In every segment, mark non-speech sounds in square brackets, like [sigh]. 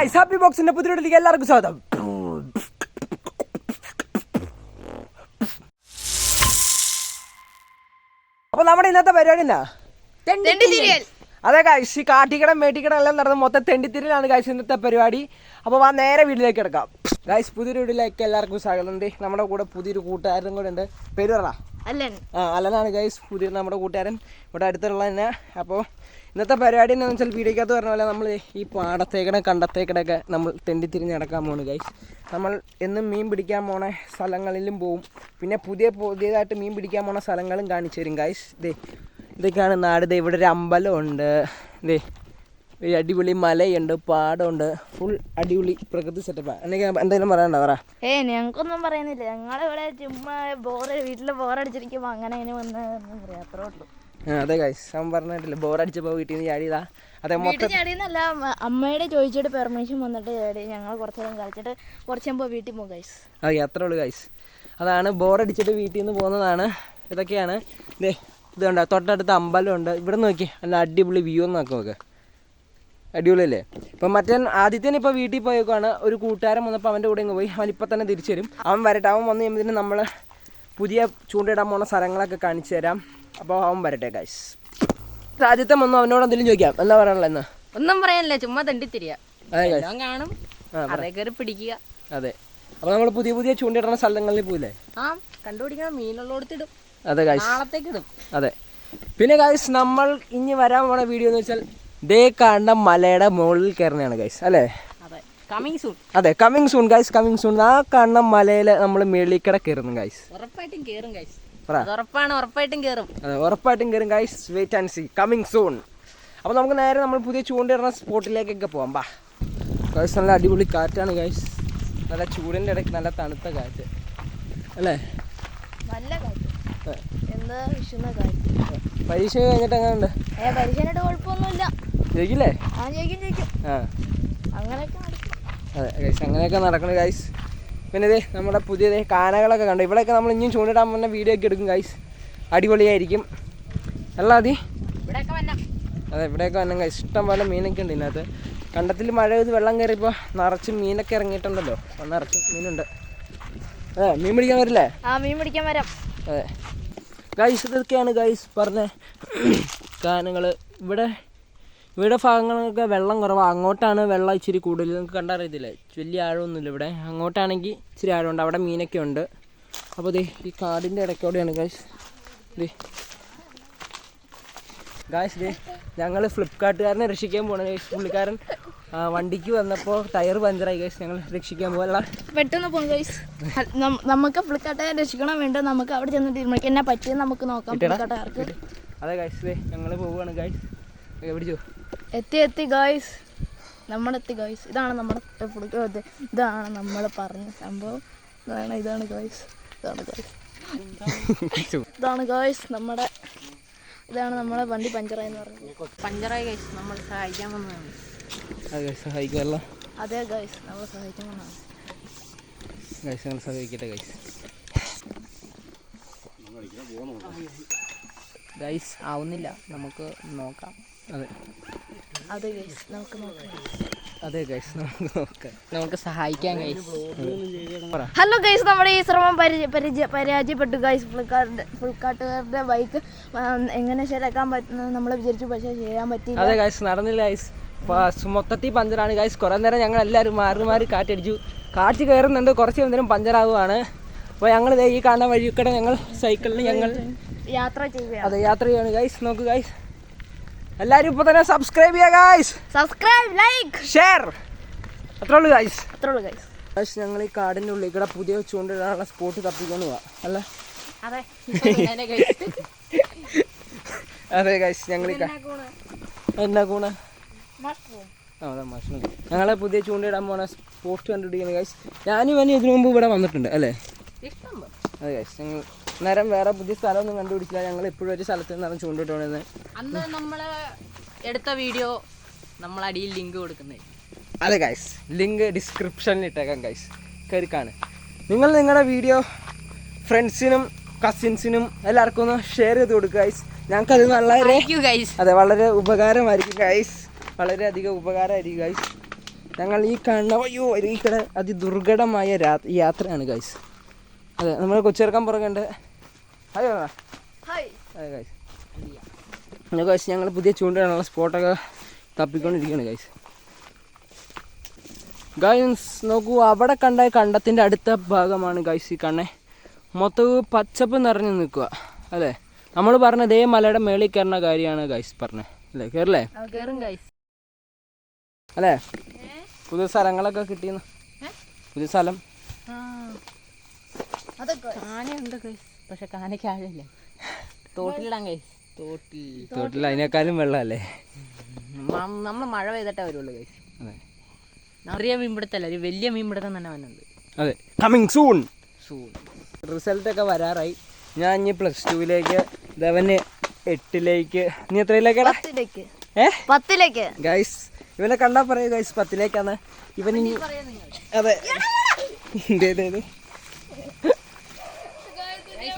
Guys happy ബോക്സിന്റെ പുതിയ എല്ലാവർക്കും സ്വാഗതം. അപ്പൊ നമ്മുടെ ഇന്നത്തെ പരിപാടി എന്നാ. അതെ ഗൈസ് ഈ കാട്ടിക്കടം മേട്ടിക്കടം എല്ലാം നടന്ന് മൊത്തം തെണ്ടിത്തിരിലാണ് ഗൈസ് ഇന്നത്തെ പരിപാടി. അപ്പോൾ ആ നേരെ വീട്ടിലേക്ക് കിടക്കാം ഗൈസ് പുതിയൊരു വീട്ടിലേക്ക് എല്ലാവർക്കും സ്വാഗതം. നമ്മുടെ കൂടെ പുതിയൊരു കൂട്ടുകാരനും കൂടെ ഉണ്ട്. പേര് പറ ആ അലനാണ് ഗൈസ് പുതിയ നമ്മുടെ കൂട്ടുകാരൻ. ഇവിടെ അടുത്തുള്ള തന്നെ. അപ്പോൾ ഇന്നത്തെ പരിപാടി എന്താണെന്ന് വെച്ചാൽ വീഡിയോക്കകത്ത് പറഞ്ഞ പോലെ നമ്മൾ ഈ പാടത്തേക്കടെ കണ്ടത്തേക്കടൊക്കെ നമ്മൾ തെണ്ടിത്തിരിഞ്ഞ് നടക്കാൻ പോകുന്നു ഗൈസ് നമ്മൾ എന്നും മീൻ പിടിക്കാൻ പോണ സ്ഥലങ്ങളിലും പോവും. പിന്നെ പുതിയ പുതിയതായിട്ട് മീൻ പിടിക്കാൻ പോണ സ്ഥലങ്ങളും കാണിച്ചു തരും ഗൈസ് ഇതേ ഇതൊക്കെയാണ് നാട്. ഇവിടെ ഒരു അമ്പലമുണ്ട് ദേ ഈ അടിപൊളി മലയുണ്ട് പാടമുണ്ട്. ഫുൾ അടിപൊളി പ്രകൃതി സെറ്റപ്പാണ് എനിക്ക് എന്തെങ്കിലും പറയാനുണ്ടോ? പറ. ഏ ഞങ്ങൾക്കൊന്നും പറയുന്നില്ല. ഞങ്ങളിവിടെ ചുമ്മാ ബോറ് വീട്ടിൽ ബോറടിച്ചിരിക്കുമ്പോ അങ്ങനെ ഇങ്ങനെ വന്ന് പറയാം. അത്രേ ഉള്ളൂ. അതെ ഗൈസ് അവൻ പറഞ്ഞിട്ടില്ല ബോറടിച്ചപ്പോൾ വീട്ടിൽ നിന്ന് ചാടിയതാ അതെ മൊത്തം ചാടിയെന്നല്ല അമ്മയുടെ ചോദിച്ചിട്ട് പെർമിഷൻ വന്നിട്ട് ചാടി. ഞങ്ങൾ കുറച്ചു നേരം കളിച്ചിട്ട് കുറച്ച് മുമ്പ് വീട്ടിൽ പോകും ഗൈസ് അതെ അത്രേ ഉള്ളൂ ഗൈസ് അതാണ് ബോറടിച്ചിട്ട് വീട്ടിൽ നിന്ന് പോകുന്നതാണ്. ഇതൊക്കെയാണ്. ഇത് കണ്ടോ തൊട്ടടുത്ത് അമ്പലമുണ്ട്. ഇവിടെ നോക്കി നല്ല അടിപൊളി വ്യൂ ഒന്ന് നോക്കി നോക്ക്. അടിപൊളിയല്ലേ? ഇപ്പം മറ്റേ ആദ്യത്തേന് ഇപ്പോൾ വീട്ടിൽ പോയേക്കാണ് ഒരു കൂട്ടുകാരൻ വന്നപ്പോൾ അവന്റെ കൂടെ ഇങ്ങ് പോയി. അവൻ ഇപ്പം തന്നെ തിരിച്ചു വരും. അവൻ വരട്ടെ. അവൻ വന്ന് കഴിയുമ്പോൾ നമ്മൾ പുതിയ ചൂണ്ടയിടാൻ പോണ സ്ഥലങ്ങളൊക്കെ കാണിച്ചു തരാം. അപ്പോൾ അവൻ വരട്ടെ ഗൈസ് ആദ്യത്തെ വന്നു. അവനോട് എന്തെങ്കിലും ചോദിക്കാം. എന്താ പറയാനുള്ള എന്ന് ഒന്നും പറയാനില്ല. ചുമ്മാ തണ്ടി അതെ ഗൈസ് കാണും. പിടിക്കുക. അതെ. അപ്പോൾ നമ്മൾ പുതിയ പുതിയ ചൂണ്ടയിടുന്ന സ്ഥലങ്ങളിൽ പോയില്ലേ? ആ കണ്ടുപിടിക്കണം. മീനുള്ളടത്തിടും അതെ ഗൈസ് നാളത്തേക്ക് അതെ. പിന്നെ ഗൈസ് നമ്മൾ ഇനി വരാൻ പോണ വീഡിയോ എന്ന് വെച്ചാൽ ദേ കാണുന്ന മലയുടെ മുകളിൽ കയറുന്നതാണ് ഗൈസ് അല്ലേ? അതെ. കമ്മിങ് സൂൺ അതെ coming soon guys coming soon ആ കാണുന്ന മലയിൽ നമ്മൾ മേളിക്കട കയറുന്നു ഗൈസ് ഉറപ്പായിട്ടും അത് ഉറപ്പാണ് അതെ കയറും guys wait and see coming soon അപ്പോൾ നമുക്ക് നേരെ നമ്മൾ പുതിയ ചൂണ്ടിടുന്ന സ്പോട്ടിലേക്കൊക്കെ പോകാം ബാ. ഗൈസ് നല്ല അടിപൊളി കാറ്റാണ് ഗൈസ് നല്ല ചൂടിന്റെ ഇടയ്ക്ക് നല്ല തണുത്ത കാറ്റ്. അല്ലേ? നല്ല കാറ്റ്. അതെ. എന്താ പരീക്ഷ കഴിഞ്ഞിട്ട് എങ്ങനെയുണ്ട്? കുഴപ്പമൊന്നുമില്ല. ജയിക്കില്ലേ ആ അതെ ഗൈസ് അങ്ങനെയൊക്കെ നടക്കണം ഗൈസ് പിന്നെ ഇതേ നമ്മുടെ പുതിയ ദേ കാനകളൊക്കെ കണ്ടു? ഇവിടെയൊക്കെ നമ്മൾ ഇനിയും ചൂണ്ടിടാൻ പോകുന്ന വീഡിയോ ഒക്കെ എടുക്കും ഗൈസ് അടിപൊളിയായിരിക്കും. അല്ല അതി? അതെ ഇവിടെയൊക്കെ വന്നം ഇഷ്ടം പോലെ മീനൊക്കെ ഉണ്ട് ഇതിനകത്ത്. കണ്ടത്തിൽ മഴ പെയ്ത് വെള്ളം കയറിയപ്പോൾ നിറച്ച് മീനൊക്കെ ഇറങ്ങിയിട്ടുണ്ടല്ലോ. നിറച്ച് മീനുണ്ട്. അതെ മീൻ പിടിക്കാൻ വരില്ലേ? ആ മീൻ പിടിക്കാൻ വരാം. അതെ. ഗൈസ് ഇതൊക്കെയാണ് ഗൈസ് പറഞ്ഞ കാനങ്ങൾ ഇവിടെ ഇവിടെ ഭാഗങ്ങളൊക്കെ വെള്ളം കുറവാണ് അങ്ങോട്ടാണ് വെള്ളം ഇച്ചിരി കൂടുതൽ. നിങ്ങൾക്ക് കണ്ടറിയത്തില്ലേ വലിയ ആഴമൊന്നുമില്ല ഇവിടെ. അങ്ങോട്ടാണെങ്കിൽ ഇച്ചിരി ആഴമുണ്ട്. അവിടെ മീനൊക്കെ ഉണ്ട്. അപ്പോൾ ദേ ഈ കാടിന്റെ ഇടയ്ക്കോടെയാണ് ഗൈസ് ദേ. ഗായ്സ് ദേ ഞങ്ങൾ ഫ്ലിപ്കാർട്ടുകാരനെ രക്ഷിക്കാൻ പോകണം ഗൈസ് പുള്ളിക്കാരൻ വണ്ടിക്ക് വന്നപ്പോൾ ടയർ പഞ്ചറായി ഗൈസ് ഞങ്ങൾ രക്ഷിക്കാൻ പോകല്ല പെട്ടെന്ന് പോകും ഗൈസ് നമുക്ക് ഫ്ലിപ്കാർട്ടുകാരെ രക്ഷിക്കണം വേണ്ട. നമുക്ക് അവിടെ ചെന്ന് തീരുമാനിക്കാം. എന്നാ പറ്റിയെന്ന് നമുക്ക് നോക്കാം അതെ ഗൈസ് ദേ ഞങ്ങൾ പോവുകയാണ് ഗൈസ് പിടിച്ചോ. എത്തി എത്തി ഗോയ്സ് നമ്മളെത്തി ഗോയ്സ് ഇതാണ് നമ്മുടെ ഇതാണ് നമ്മൾ പറഞ്ഞ സംഭവം. ഇതാണ് ഇതാണ് ഗോയ്സ് ഇതാണ് ഗോയ്സ് ഇതാണ് ഗോയ്സ് നമ്മുടെ ഇതാണ് നമ്മളെ വണ്ടി പഞ്ചറായി കൈസ് നമ്മൾ സഹായിക്കാൻ വന്നതാണ്. അതെ ഗൈസ് സഹായിക്കുമല്ലോ. അതെ ഗായ്സ് നമ്മളെ സഹായിക്കാൻ വന്നതാണ്. ഗൈസ് ഞങ്ങൾ സഹായിക്കട്ടെ ഗൈസ് ഗൈസ് ആവുന്നില്ല. നമുക്ക് നോക്കാം. അതെ. അതെ ഗൈസ് നമുക്ക് നോക്കാം. അതെ ഗൈസ് നമുക്ക് നോക്കാം. നമുക്ക് സഹായിക്കാം ഹലോ ഗൈസ് നമ്മുടെ ഈ ശ്രമം പരാജയപ്പെട്ടു ഗൈസ് ഫ്ലിപ്കാർട്ട് ഫ്ലിപ്കാർട്ടുകാരുടെ ബൈക്ക് എങ്ങനെ ശരിയാക്കാൻ പറ്റുന്നത് നമ്മൾ വിചാരിച്ചു പക്ഷേ ചെയ്യാൻ പറ്റി അതെ ഗൈസ് നടന്നില്ല ഗൈസ് മൊത്തത്തിൽ പഞ്ചറാണ് ഗൈസ് കുറേ നേരം ഞങ്ങൾ എല്ലാവരും മാറി മാറി കാറ്റടിച്ചു. കാറ്റ് കയറുന്നുണ്ട് കുറച്ച് നേരം പഞ്ചറാവുകയാണ് അപ്പോൾ ഞങ്ങൾ ഈ കാണുന്ന വഴിയൊക്കെ ഞങ്ങൾ സൈക്കിളിൽ ഞങ്ങൾ യാത്ര ചെയ്യുക അതെ യാത്ര ചെയ്യാണ് ഗൈസ് നോക്ക് ഗൈസ് എല്ലാവരും ഇപ്പൊ തന്നെ സബ്സ്ക്രൈബ് ചെയ്യുക ഗൈസ് സബ്സ്ക്രൈബ് ലൈക്ക് ഷെയർ അത്രേ ഉള്ളൂ ഗൈസ് അത്രേ ഉള്ളൂ ഗൈസ് ഗൈസ് ഞങ്ങൾ ഈ കാടിന്റെ ഉള്ളിൽ ഇവിടെ പുതിയ ചൂണ്ടിടാനുള്ള സ്പോട്ട് തപ്പിക്കൊണ്ട് പോവാം അല്ല? അതെ. [laughs] അതെ ഗൈസ് ഞങ്ങൾ എന്നാ കൂണ? ആ അതെ മഷ്റൂം. ഞങ്ങളെ പുതിയ ചൂണ്ടയിടാൻ പോണ പോസ്റ്റ് കണ്ടുപിടിക്കുന്നത് ഗൈസ് ഞാനും ഇവന് ഇതിനു മുമ്പ് ഇവിടെ വന്നിട്ടുണ്ട് അല്ലേ. അതെ ഗൈസ് ഞങ്ങൾ നേരം വേറെ പുതിയ സ്ഥലമൊന്നും കണ്ടുപിടിച്ചില്ല. ഞങ്ങൾ ഇപ്പോഴും ഒരു സ്ഥലത്ത് നിന്നാണ് ചൂണ്ടിട്ടുണ്ടെന്ന് അന്ന് നമ്മൾ എടുത്ത വീഡിയോ നമ്മൾ അടിയിൽ ലിങ്ക് കൊടുക്കുന്നത് അതെ ഗൈസ് ലിങ്ക് ഡിസ്ക്രിപ്ഷനിൽ ഇട്ടേക്കാം ഗൈസ് കയറി കാണ് നിങ്ങൾ നിങ്ങളുടെ വീഡിയോ ഫ്രണ്ട്സിനും കസിൻസിനും എല്ലാവർക്കും ഒന്ന് ഷെയർ ചെയ്ത് കൊടുക്കുക ഗൈസ് ഞങ്ങൾക്കത് വളരെ ഗൈസ് അതെ വളരെ ഉപകാരമായിരിക്കും ഗൈസ് വളരെയധികം ഉപകാരമായിരിക്കും ഗൈസ് ഞങ്ങൾ ഈ കാണുന്ന അയ്യോ ഈ കട അതിദുർഘടമായ രാ യാത്രയാണ് ഗൈസ് അതെ നമ്മൾ കൊച്ചിറക്കാൻ പുറകെണ്ട് ഹായ് ഹായ് ഗൈസ് പിന്നെ ഗൈസ് ഞങ്ങൾ പുതിയ ചൂണ്ടിടാനുള്ള സ്പോട്ടൊക്കെ തപ്പിക്കൊണ്ടിരിക്കുകയാണ് ഗൈസ് ഗൈസ് നോക്കൂ അവിടെ കണ്ട കണ്ടത്തിന്റെ അടുത്ത ഭാഗമാണ് ഗൈസ് ഈ കണ്ണേ. മൊത്തം പച്ചപ്പ് നിറഞ്ഞു നിൽക്കുക അല്ലേ? നമ്മൾ പറഞ്ഞ ഇതേ മലയുടെ മേളിൽ കയറുന്ന കാര്യമാണ് ഗൈസ് പറഞ്ഞത് അല്ലേ? കയറില്ലേ അല്ലേ? പുതിയ സ്ഥലങ്ങളൊക്കെ കിട്ടിയെന്ന്. പുതിയ സ്ഥലം. അതൊക്കെ. ഉണ്ട് ഗൈസ് പക്ഷെ കാനയ്ക്ക് തോട്ടിലിടാൻ ഗൈസ് തോട്ടിൽ. തോട്ടിൽ അതിനേക്കാളും വെള്ളമല്ലേ? നമ്മൾ മഴ പെയ്തിട്ടേ വരുള്ളൂ കഴിച്ചു അതെ. ചെറിയ മീൻപിടുത്തല്ല? ഒരു വലിയ മീൻപിടുത്തം തന്നെ വന്നുണ്ട് അതെ. കമ്മിങ് സൂൺ സൂൺ റിസൾട്ടൊക്കെ വരാറായി. ഞാൻ ഇനി പ്ലസ് ടുവിലേക്ക് ധവന് എട്ടിലേക്ക്. നീ എത്രയിലേക്കടാ? പത്തിലേക്ക്. ഏ? പത്തിലേക്ക്. ഗൈസ് ഇവനെ കണ്ടാ പറയൂ ഗൈസ് പത്തിലേക്കാണ്. ഇവൻ ഇനി അതെ [laughs] ഇതേ, ഇതേ, ഇതേ. നിങ്ങൾ പറയുന്ന തരം ഇവനെ മരിച്ചേട്ടാ.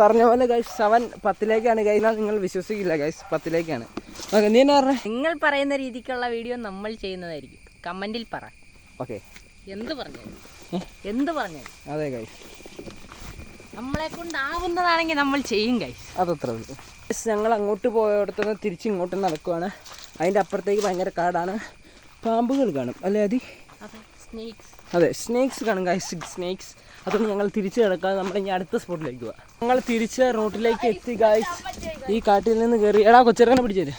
പറഞ്ഞ പോലെ ഗൈസ് അവൻ പത്തിലേക്കാണ് ഗൈസ് നിങ്ങൾ വിശ്വസിക്കില്ല ഗൈസ് പത്തിലേക്കാണ്. നീ പറഞ്ഞേ? നിങ്ങൾ പറയുന്ന രീതിക്കുള്ള വീഡിയോ നമ്മൾ ചെയ്യുന്നതായിരിക്കും. കമന്റിൽ പറ. ഓക്കെ. എന്ത് പറഞ്ഞു? എന്ത് പറഞ്ഞു? അതെ ഗൈസ് നമ്മളെ കൊണ്ടാവുന്നതാണെങ്കിൽ നമ്മൾ ചെയ്യും ഗൈസ് അതത്ര ഞങ്ങൾ അങ്ങോട്ട് പോയടത്തുനിന്ന് തിരിച്ച് ഇങ്ങോട്ട് നടക്കുവാണ്. അതിന്റെ അപ്പുറത്തേക്ക് ഭയങ്കര കാടാണ്. പാമ്പുകൾ കാണും. അല്ലേ അതി സ്നേക്സ് അതെ സ്നേക്സ് കാണും ഗൈസ് സ്നേക്സ് അതുകൊണ്ട് ഞങ്ങൾ തിരിച്ചു കിടക്കാതെ നമ്മൾ ഇനി അടുത്ത സ്പോട്ടിലേക്ക് പോവാം. ഞങ്ങൾ തിരിച്ച് റോട്ടിലേക്ക് എത്തി ഗൈസ് ഈ കാട്ടിൽ നിന്ന് കയറി എടാ കൊച്ചിറക്കനെ പിടിച്ചേര്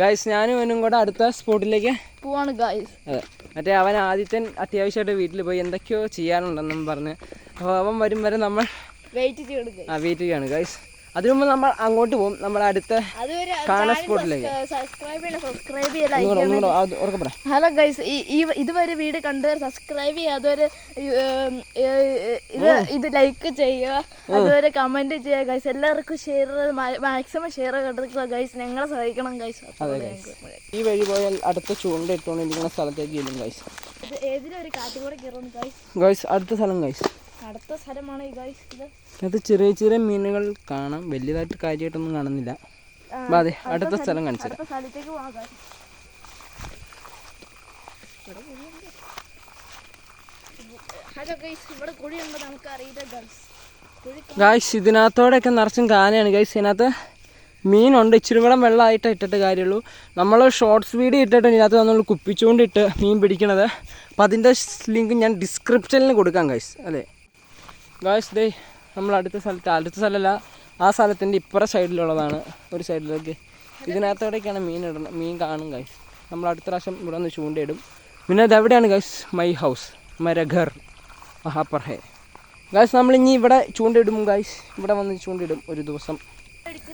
ഗൈസ് ഞാനും അവനും കൂടെ അടുത്ത സ്പോട്ടിലേക്ക് പോവാണ് ഗൈസ് അതെ. മറ്റേ അവൻ ആദ്യത്തെ അത്യാവശ്യമായിട്ട് വീട്ടിൽ പോയി എന്തൊക്കെയോ ചെയ്യാനുണ്ടെന്നും പറഞ്ഞ്. അപ്പോൾ അവൻ വരും വരെ നമ്മൾ വെയിറ്റ് ചെയ്ത് ആ വെയിറ്റ് ചെയ്യാണ് ഗൈസ് അതിനു മുമ്പ് നമ്മൾ അങ്ങോട്ട് പോകും. നമ്മൾ അടുത്ത കാണാൻ സ്പോട്ടിലേക്ക്. ഹലോ ഗൈസ് ഇതുവരെ വീട് കണ്ടവർ സബ്സ്ക്രൈബ് ചെയ്യുക. അതുവരെ ഇത് ഇത് ലൈക്ക് ചെയ്യുക. അതുവരെ കമന്റ് ചെയ്യുക. ഗൈസ് എല്ലാവർക്കും ഷെയർ മാക്സിമം ഷെയർ കൊടുക്കുക ഗൈസ് ഞങ്ങളെ സഹായിക്കണം ഗൈസ് ഈ വഴി പോയാൽ അടുത്ത ചൂണ്ട ഇട്ടുകൊണ്ടിരിക്കുന്ന സ്ഥലത്തേക്ക് കാറ്റുകൂടെ കയറുന്നു ഗൈസ് ഗൈസ് അടുത്ത സ്ഥലം ഗൈസ് അടുത്ത സ്ഥലമാണ് അത് ചെറിയ ചെറിയ മീനുകൾ കാണാം. വലിയതായിട്ട് കാര്യമായിട്ടൊന്നും കാണുന്നില്ല. അതെ അടുത്ത സ്ഥലം കാണിച്ചു സ്ഥലത്തേക്ക് പോകാം ഹലോ ഗൈസ് ഇവിടെ കുഴിയുണ്ട് നമുക്ക് അറിയില്ല ഗൈസ് കുഴി ഗൈസ് ഇതിനകത്തോടെയൊക്കെ നിറച്ചും കാനയാണ് ഗൈസ് ഇതിനകത്ത് മീനുണ്ട്. ഇച്ചിരി കൂടെ വെള്ളമായിട്ട് ഇട്ടിട്ട് കാര്യമുള്ളൂ. നമ്മൾ ഷോർട്സ് വീഡിയോ ഇട്ടിട്ട് ഇതിനകത്ത് നമ്മൾ കുപ്പിച്ചുകൊണ്ടിട്ട് മീൻ പിടിക്കണത്. അപ്പോൾ അതിന്റെ ലിങ്ക് ഞാൻ ഡിസ്ക്രിപ്ഷനിൽ കൊടുക്കാം ഗൈസ് അതെ ഗൈസ് ദേ നമ്മൾ അടുത്ത സ്ഥലത്ത് അടുത്ത സ്ഥലമല്ല ആ സ്ഥലത്തിന്റെ ഇപ്പുറ സൈഡിലുള്ളതാണ് ഒരു സൈഡിലേക്ക്. ഇതിനകത്തോടേക്കാണ് മീൻ ഇടണം മീൻ കാണും ഗൈസ് നമ്മൾ അടുത്ത പ്രാവശ്യം ഇവിടെ ഒന്ന് ചൂണ്ടയിടും. പിന്നെ അത് എവിടെയാണ് ഗൈസ് മൈ ഹൗസ് മരഘർ മഹാപ്രഹേ ഗൈസ് നമ്മൾ ഇനി ഇവിടെ ചൂണ്ടയിടും ഗൈസ് ഇവിടെ വന്ന് ചൂണ്ടയിടും ഒരു ദിവസം.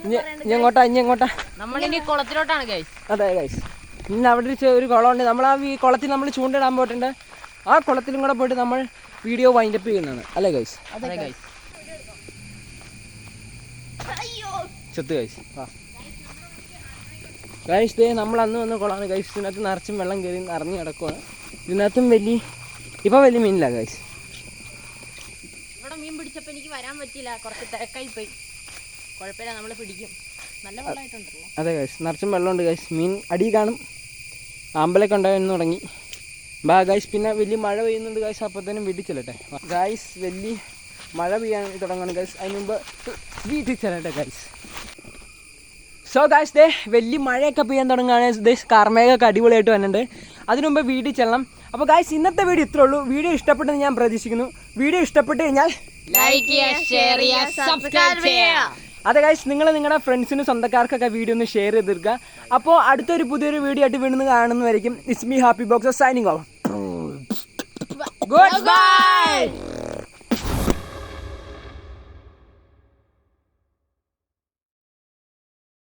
ഇനി എങ്ങോട്ടാ ഇനി എങ്ങോട്ടാ? നമ്മളിനി കുളത്തിലോട്ടാണ് ഗൈസ് അതെ ഗൈസ് ഇന്ന് അവിടെ ഒരു കുളമുണ്ട്. നമ്മൾ ആ ഈ കുളത്തിൽ നമ്മൾ ചൂണ്ടയിടാൻ പോയിട്ടുണ്ട്. ആ കുളത്തിലും കൂടെ പോയിട്ട് നമ്മൾ വീഡിയോ വൈൻഡപ്പ് ചെയ്യുന്നതാണ്. അല്ലേ ഗൈസ് അതെ ഗൈസ് ചെത്ത് ഗൈസ് ആ ഗൈസ് ദേ നമ്മൾ അന്ന് വന്ന കുളമാണ് ഗൈസ് ഇതിനകത്ത് നിറച്ചും വെള്ളം കയറി നിറഞ്ഞു കിടക്കുവാണ്. ഇതിനകത്തും വലിയ ഇപ്പം വലിയ മീനില്ല ഗൈസ് ഇവിടെ മീൻ പിടിച്ചപ്പോൾ എനിക്ക് വരാൻ പറ്റില്ല കുറച്ച് തിരക്കായി പോയി. കുഴപ്പമില്ല നമ്മൾ പിടിക്കും. നല്ല വെള്ളമായിട്ടുണ്ടല്ലോ. അതെ ഗൈസ് നിറച്ചും വെള്ളമുണ്ട് ഗൈസ് മീൻ അടി കാണും. ആമ്പലൊക്കെ ഉണ്ടായിരുന്നു തുടങ്ങി. ബാ ഗൈസ് പിന്നെ വലിയ മഴ പെയ്യുന്നുണ്ട് ഗൈസ് തന്നെ വീട്ടിൽ ചെല്ലട്ടെ ഗൈസ് വലിയ മഴ പെയ്യാൻ തുടങ്ങണം ഗൈസ് അതിന് മുമ്പ് വീട്ടിൽ ചെല്ലട്ടെ ഗൈസ് സോ ഗൈസ് ദേ വലിയ മഴയൊക്കെ പെയ്യാൻ തുടങ്ങുകയാണ് ദേ കർമ്മയൊക്കെ അടിപൊളിയായിട്ട് വന്നിട്ടുണ്ട്. അതിനുമുമ്പ് വീട്ടിൽ ചെല്ലണം. അപ്പോൾ ഗൈസ് ഇന്നത്തെ വീഡിയോ ഇത്രേ ഉള്ളൂ. വീഡിയോ ഇഷ്ടപ്പെട്ടെന്ന് ഞാൻ പ്രതീക്ഷിക്കുന്നു. വീഡിയോ ഇഷ്ടപ്പെട്ട് കഴിഞ്ഞാൽ ലൈക്ക് ചെയ്യുക ഷെയർ ചെയ്യുക സബ്സ്ക്രൈബ് ചെയ്യുക. അതെ കാശ് നിങ്ങൾ നിങ്ങളുടെ ഫ്രണ്ട്സിനും സ്വന്തക്കാർക്കൊക്കെ വീഡിയോ ഒന്ന് ഷെയർ ചെയ്ത് തീർക്കുക. അപ്പോൾ അടുത്തൊരു പുതിയൊരു വീഡിയോ ആയിട്ട് വീണ്ടും കാണുന്നതായിരിക്കും ഇസ്മി me happy box signing off good bye